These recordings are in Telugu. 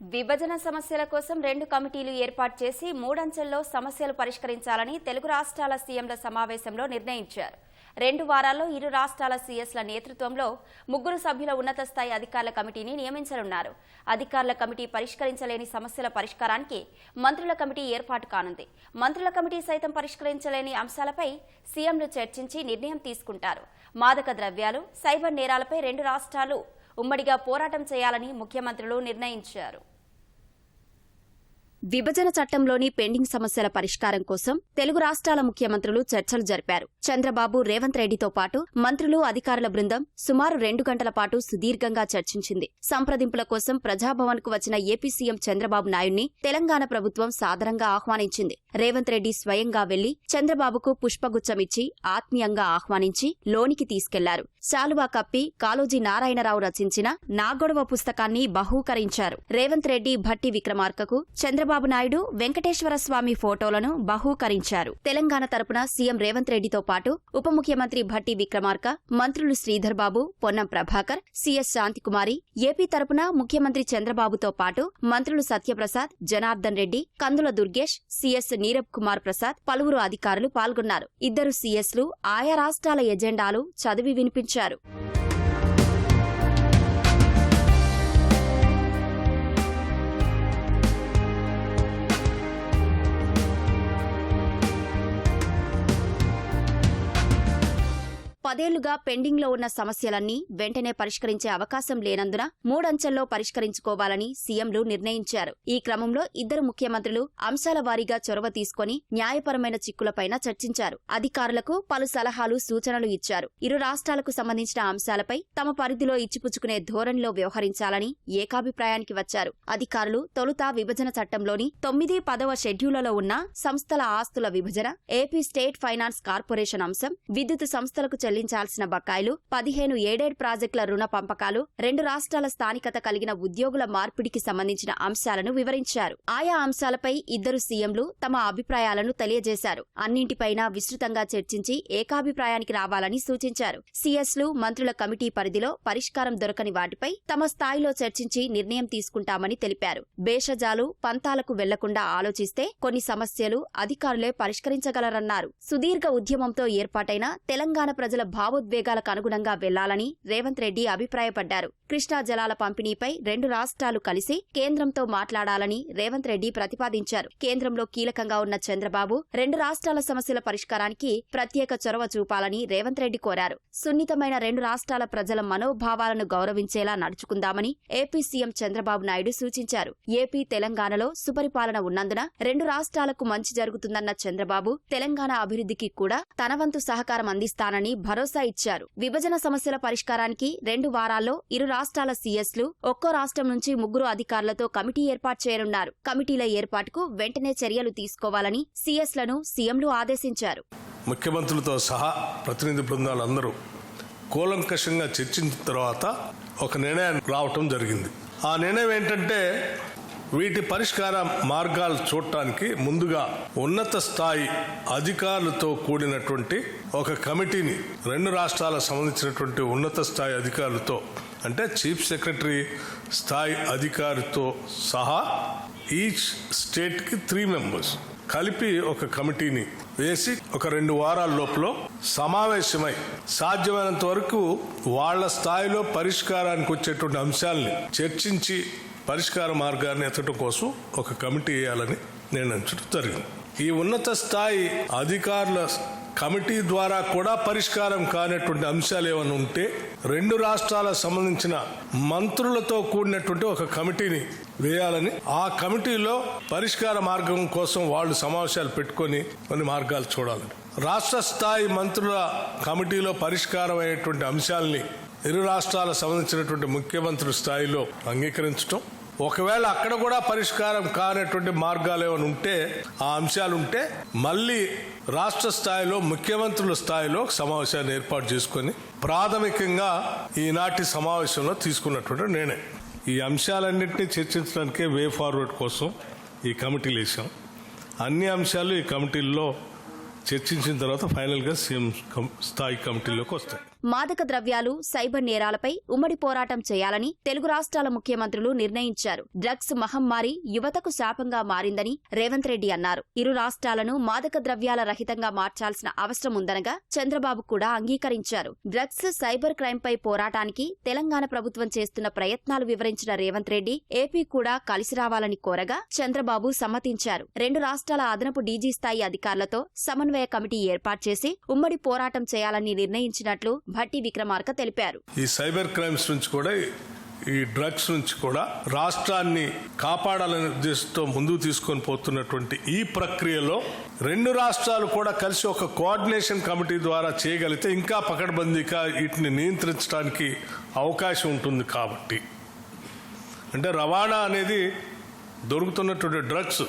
విభజన సమస్యల కోసం రెండు కమిటీలు ఏర్పాటు చేసి మూడంచెల్లో సమస్యలు పరిష్కరించాలని తెలుగు రాష్ట్రాల సీఎంల సమావేశంలో నిర్ణయించారు. రెండు వారాల్లో ఇరు రాష్ట్రాల సీఎస్ల నేతృత్వంలో ముగ్గురు సభ్యుల ఉన్నత స్థాయి అధికారుల కమిటీని నియమించనున్నారు. అధికారుల కమిటీ పరిష్కరించలేని సమస్యల పరిష్కారానికి మంత్రుల కమిటీ ఏర్పాటు కానుంది. మంత్రుల కమిటీ సైతం పరిష్కరించలేని అంశాలపై సీఎంలు చర్చించి నిర్ణయం తీసుకుంటారు. మాదక ద్రవ్యాలు సైబర్ నేరాలపై రెండు రాష్ట్రాలు ఉమ్మడిగా పోరాటం చేయాలని ముఖ్యమంత్రులు నిర్ణయించారు. విభజన చట్టంలోని పెండింగ్ సమస్యల పరిష్కారం కోసం తెలుగు రాష్ట్రాల ముఖ్యమంత్రులు చర్చలు జరిపారు. చంద్రబాబు రేవంత్ రెడ్డితో పాటు మంత్రులు అధికారుల బృందం సుమారు రెండు గంటల పాటు సుదీర్ఘంగా చర్చించింది. సంప్రదింపుల కోసం ప్రజాభవన్కు వచ్చిన ఏపీ సీఎం చంద్రబాబు నాయుడిని తెలంగాణ ప్రభుత్వం సాదరంగా ఆహ్వానించింది. రేవంత్ రెడ్డి స్వయంగా వెళ్ళి చంద్రబాబుకు పుష్పగుచ్చమిచ్చి ఆత్మీయంగా ఆహ్వానించి లోనికి తీసుకెళ్ళారు. శాలువా కప్పి కాళోజీ నారాయణరావు రచించిన నాగొడవ పుస్తకాన్ని బహూకరించారు. రేవంత్ రెడ్డి భట్టి విక్రమార్కకు చంద్రబాబు నాయుడు వెంకటేశ్వర స్వామి ఫోటోలను బహూకరించారు. తెలంగాణ తరపున సీఎం రేవంత్ రెడ్డితో పాటు ఉప ముఖ్యమంత్రి భట్టి విక్రమార్క మంత్రులు శ్రీధర్బాబు పొన్నం ప్రభాకర్ సీఎస్ శాంతికుమారి ఏపీ తరపున ముఖ్యమంత్రి చంద్రబాబుతో పాటు మంత్రులు సత్యప్రసాద్ జనార్దన్ రెడ్డి కందుల దుర్గేష్ సీఎస్ నీరబ్ కుమార్ ప్రసాద్ పలువురు అధికారులు పాల్గొన్నారు. ఇద్దరు సీఎస్లు ఆయా రాష్ట్రాల ఎజెండాలు చదివి వినిపించారు. పదేళ్ళుగా పెండింగ్లో ఉన్న సమస్యలన్నీ వెంటనే పరిష్కరించే అవకాశం లేనందున మూడంచెల్లో పరిష్కరించుకోవాలని సీఎంలు నిర్ణయించారు. ఈ క్రమంలో ఇద్దరు ముఖ్యమంత్రులు అంశాల వారీగా చొరవ తీసుకుని న్యాయపరమైన చిక్కులపైన చర్చించారు. అధికారులకు పలు సలహాలు సూచనలు ఇచ్చారు. ఇరు రాష్ట్రాలకు సంబంధించిన అంశాలపై తమ పరిధిలో ఇచ్చిపుచ్చుకునే ధోరణిలో వ్యవహరించాలని ఏకాభిప్రాయానికి వచ్చారు. అధికారులు తొలుత విభజన చట్టంలోని తొమ్మిది పదవ షెడ్యూళ్ళలో ఉన్న సంస్థల ఆస్తుల విభజన ఏపీ స్టేట్ ఫైనాన్స్ కార్పొరేషన్ అంశం విద్యుత్ సంస్థలకు చెల్లించాల్సిన బకాయిలు పదిహేను ఏడేడ్ ప్రాజెక్టుల రుణ పంపకాలు రెండు రాష్ట్రాల స్థానికత కలిగిన ఉద్యోగుల మార్పిడికి సంబంధించిన అంశాలను వివరించారు. ఆయా అంశాలపై ఇద్దరు సీఎంలు తమ అభిప్రాయాలను తెలియజేశారు. అన్నింటిపైన విస్తృతంగా చర్చించి ఏకాభిప్రాయానికి రావాలని సూచించారు. సీఎస్లు మంత్రుల కమిటీ పరిధిలో పరిష్కారం దొరకని వాటిపై తమ స్థాయిలో చర్చించి నిర్ణయం తీసుకుంటామని తెలిపారు. భేషజాలు పంతాలకు వెళ్ళకుండా ఆలోచిస్తే కొన్ని సమస్యలు అధికారులే పరిష్కరించగలరన్నారు. సుదీర్ఘ ఉద్యమంతో ఏర్పాటైన తెలంగాణ ప్రజల భావోద్వేగాలకు అనుగుణంగా వెళ్ళాలని రేవంత్ రెడ్డి అభిప్రాయపడ్డారు. కృష్ణా జలాల పంపిణీపై రెండు రాష్ట్రాలు కలిసి కేంద్రంతో మాట్లాడాలని రేవంత్ రెడ్డి ప్రతిపాదించారు. కేంద్రంలో కీలకంగా ఉన్న చంద్రబాబు రెండు రాష్ట్రాల సమస్యల పరిష్కారానికి ప్రత్యేక చొరవ చూపాలని రేవంత్ రెడ్డి కోరారు. సున్నితమైన రెండు రాష్ట్రాల ప్రజల మనోభావాలను గౌరవించేలా నడుచుకుందామని ఏపీ సీఎం చంద్రబాబు నాయుడు సూచించారు. ఏపీ తెలంగాణలో సుపరిపాలన ఉన్నందున రెండు రాష్ట్రాలకు మంచి జరుగుతుందన్న చంద్రబాబు తెలంగాణ అభివృద్ధికి కూడా తన వంతు సహకారం అందిస్తానని భరోసా ఇచ్చారు. విభజన సమస్యల పరిష్కారానికి రెండు వారాల్లో ఇరు రాష్ట్రాల సీఎస్లు ఒక్కో రాష్ట్రం నుంచి ముగ్గురు అధికారులతో కమిటీ ఏర్పాటు చేయనున్నారు. కమిటీల ఏర్పాటుకు వెంటనే చర్యలు తీసుకోవాలని సీఎస్లను సీఎంలు ఆదేశించారు. ముఖ్యమంత్రులతో సహా ప్రతినిధి బృందాలందరూ కూలంకషంగా చర్చించిన తర్వాత ఒక నిర్ణయం రావటం జరిగింది. ఆ నిర్ణయం ఏంటంటే వీటి పరిష్కార మార్గాలు చూడటానికి ముందుగా ఉన్నత స్థాయి అధికారులతో కూడినటువంటి ఒక కమిటీని రెండు రాష్ట్రాలకు సంబంధించినటువంటి ఉన్నత స్థాయి అధికారులతో అంటే చీఫ్ సెక్రటరీ స్థాయి అధికారితో సహా ఈచ్ స్టేట్కి త్రీ మెంబర్స్ కలిపి ఒక కమిటీని వేసి ఒక రెండు వారాల లోపల సమావేశమై సాధ్యమైనంత వరకు వాళ్ళ స్థాయిలో పరిష్కారానికి వచ్చేటువంటి అంశాలని చర్చించి పరిష్కార మార్గాన్ని ఎత్తడం కోసం ఒక కమిటీ వేయాలని నిర్ణయించడం జరిగింది. ఈ ఉన్నత స్థాయి అధికారుల కమిటీ ద్వారా కూడా పరిష్కారం కానటువంటి అంశాలు ఏమైనా ఉంటే రెండు రాష్ట్రాలకు సంబంధించిన మంత్రులతో కూడినటువంటి ఒక కమిటీని వేయాలని ఆ కమిటీలో పరిష్కార మార్గం కోసం వాళ్ళు సమావేశాలు పెట్టుకొని కొన్ని మార్గాలు చూడాలని. రాష్ట్ర స్థాయి మంత్రుల కమిటీలో పరిష్కారం అయ్యేటువంటి అంశాలని ఇరు రాష్ట్రాలకు సంబంధించినటువంటి ముఖ్యమంత్రి స్థాయిలో అంగీకరించడం ఒకవేళ అక్కడ కూడా పరిష్కారం కానటువంటి మార్గాలు ఏమైనా ఉంటే ఆ అంశాలు ఉంటే మళ్ళీ రాష్ట్ర స్థాయిలో ముఖ్యమంత్రుల స్థాయిలో సమావేశాన్ని ఏర్పాటు చేసుకొని ప్రాథమికంగా ఈనాటి సమావేశంలో తీసుకున్నటువంటి నేనే. ఈ అంశాలన్నింటినీ చర్చించడానికే వే ఫార్వర్డ్ కోసం ఈ కమిటీలు వేసాం అన్ని అంశాలు ఈ కమిటీల్లో చర్చించిన తర్వాత ఫైనల్గా సీఎం స్థాయి కమిటీలోకి వస్తాయి. మాదక ద్రవ్యాలు సైబర్ నేరాలపై ఉమ్మడి పోరాటం చేయాలని తెలుగు రాష్ట్రాల ముఖ్యమంత్రులు నిర్ణయించారు. డ్రగ్స్ మహమ్మారి యువతకు శాపంగా మారిందని రేవంత్ రెడ్డి అన్నారు. ఇరు రాష్ట్రాలను మాదక ద్రవ్యాల రహితంగా మార్చాల్సిన అవసరం ఉందనగా చంద్రబాబు కూడా అంగీకరించారు. డ్రగ్స్ సైబర్ క్రైమ్ పై పోరాటానికి తెలంగాణ ప్రభుత్వం చేస్తున్న ప్రయత్నాలు వివరించిన రేవంత్ రెడ్డి ఏపీ కూడా కలిసి రావాలని కోరగా చంద్రబాబు సమ్మతించారు. రెండు రాష్ట్రాల అదనపు డీజీ స్థాయి అధికారులతో సమన్వయం కమిటీ ఏర్పాటు చేసి ఉమ్మడి పోరాటం చేయాలని నిర్ణయించినట్లు భట్టి విక్రమార్క తెలిపారు. ఈ సైబర్ క్రైమ్స్ నుంచి కూడా ఈ డ్రగ్స్ నుంచి కూడా రాష్ట్రాన్ని కాపాడాలనే ఉద్దేశంతో ముందుకు తీసుకొని పోతున్నటువంటి ఈ ప్రక్రియలో రెండు రాష్ట్రాలు కూడా కలిసి ఒక కోఆర్డినేషన్ కమిటీ ద్వారా చేయగలిగితే ఇంకా పకడ్బందీగా వీటిని నియంత్రించడానికి అవకాశం ఉంటుంది కాబట్టి. అంటే రవాణా అనేది దొరుకుతున్నటువంటి డ్రగ్స్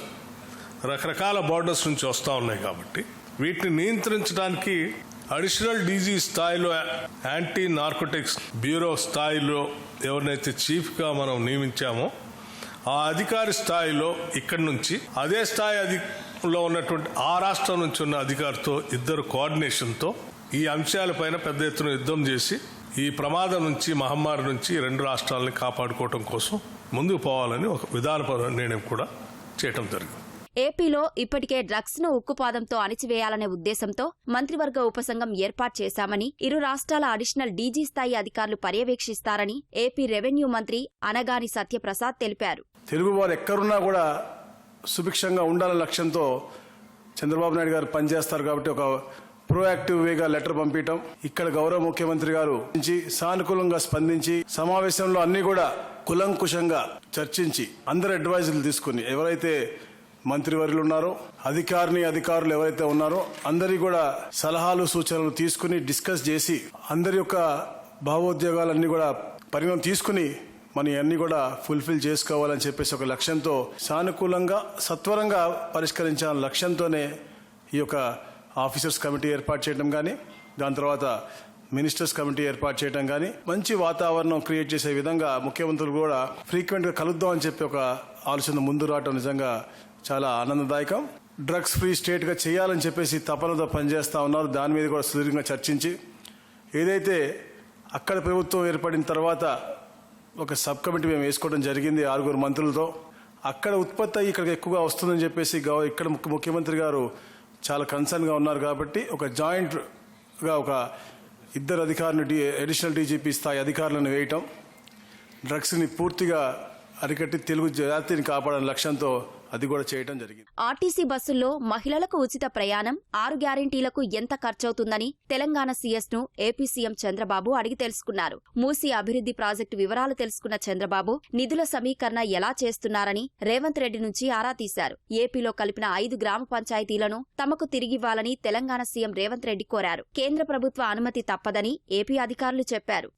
రకరకాల బార్డర్స్ నుంచి వస్తూ ఉన్నాయి కాబట్టి. వీటిని నియంత్రించడానికి అడిషనల్ డీజీ స్థాయిలో యాంటీ నార్కోటిక్స్ బ్యూరో స్థాయిలో ఎవరినైతే చీఫ్గా మనం నియమించామో ఆ అధికారి స్థాయిలో ఇక్కడి నుంచి అదే స్థాయి అధిలో ఉన్నటువంటి ఆ రాష్ట్రం నుంచి ఉన్న అధికారితో ఇద్దరు కోఆర్డినేషన్తో ఈ అంశాలపైన పెద్ద ఎత్తున యుద్ధం చేసి ఈ ప్రమాదం నుంచి మహమ్మారి నుంచి రెండు రాష్ట్రాలని కాపాడుకోవటం కోసం ముందుకు పోవాలని ఒక విధానపర నిర్ణయం కూడా చేయటం జరిగింది. ఏపీలో ఇప్పటికే డ్రగ్స్ను ఉక్కుపాదంతో అణిచివేయాలనే ఉద్దేశంతో మంత్రివర్గ ఉపసంఘం ఏర్పాటు చేశామని ఇరు రాష్ట్రాల అడిషనల్ డీజీ స్థాయి అధికారులు పర్యవేక్షిస్తారని ఏపీ రెవెన్యూ మంత్రి అనగాని సత్యప్రసాద్ తెలిపారు. తెలుగువారు ఎక్కడున్నా కూడా సుభిక్షంగా ఉండాలనే లక్ష్యంతో చంద్రబాబు నాయుడు గారు పనిచేస్తారు కాబట్టి ఒక ప్రోయాక్టివ్ వేగా లెటర్ పంపించడం ఇక్కడ గౌరవ ముఖ్యమంత్రి గారు సానుకూలంగా స్పందించి సమావేశంలో అన్ని కూడా కులంకుశంగా చర్చించి అందరి అడ్వైజులు తీసుకుని ఎవరైతే మంత్రివర్యులు ఉన్నారో అధికారిని అధికారులు ఎవరైతే ఉన్నారో అందరి కూడా సలహాలు సూచనలు తీసుకుని డిస్కస్ చేసి అందరి యొక్క భావోద్యోగాలన్నీ కూడా పరిగణం తీసుకుని మనం అన్ని కూడా ఫుల్ఫిల్ చేసుకోవాలని చెప్పేసి ఒక లక్ష్యంతో సానుకూలంగా సత్వరంగా పరిష్కరించాలని లక్ష్యంతోనే ఈ యొక్క ఆఫీసర్స్ కమిటీ ఏర్పాటు చేయడం కానీ దాని తర్వాత మినిస్టర్స్ కమిటీ ఏర్పాటు చేయడం కానీ మంచి వాతావరణం క్రియేట్ చేసే విధంగా ముఖ్యమంత్రులు కూడా ఫ్రీక్వెంట్గా కలుద్దాం అని చెప్పి ఒక ఆలోచన ముందు రావటం నిజంగా చాలా ఆనందదాయకం. డ్రగ్స్ ఫ్రీ స్టేట్గా చేయాలని చెప్పేసి తపనతో పనిచేస్తూ ఉన్నారు. దాని మీద కూడా సుదీర్ఘంగా చర్చించి ఏదైతే అక్కడ ప్రభుత్వం ఏర్పడిన తర్వాత ఒక సబ్ కమిటీ మేము వేసుకోవడం జరిగింది ఆరుగురు మంత్రులతో. అక్కడ ఉత్పత్తి అయ్యి ఇక్కడికి ఎక్కువగా వస్తుందని చెప్పేసి ఇక్కడ ముఖ్యమంత్రి గారు చాలా కన్సర్న్గా ఉన్నారు కాబట్టి ఒక జాయింట్గా ఒక ఇద్దరు అధికారులు డి అడిషనల్ డీజీపీ స్థాయి అధికారులను వేయటం డ్రగ్స్ని పూర్తిగా అరికట్టి తెలుగు జాతిని కాపాడని లక్ష్యంతో అది కూడా చేయడం జరిగింది. ఆర్టీసీ బస్సుల్లో మహిళలకు ఉచిత ప్రయాణం ఆరు గ్యారంటీలకు ఎంత ఖర్చవుతుందని తెలంగాణ సీఎస్ను ఏపీ సీఎం చంద్రబాబు అడిగి తెలుసుకున్నారు. మూసీ అభివృద్ధి ప్రాజెక్టు వివరాలు తెలుసుకున్న చంద్రబాబు నిధుల సమీకరణ ఎలా చేస్తున్నారని రేవంత్ రెడ్డి నుంచి ఆరా తీశారు. ఏపీలో కలిపిన ఐదు గ్రామ పంచాయతీలను తమకు తిరిగివ్వాలని తెలంగాణ సీఎం రేవంత్ రెడ్డి కోరారు. కేంద్ర ప్రభుత్వ అనుమతి తప్పదని ఏపీ అధికారులు చెప్పారు.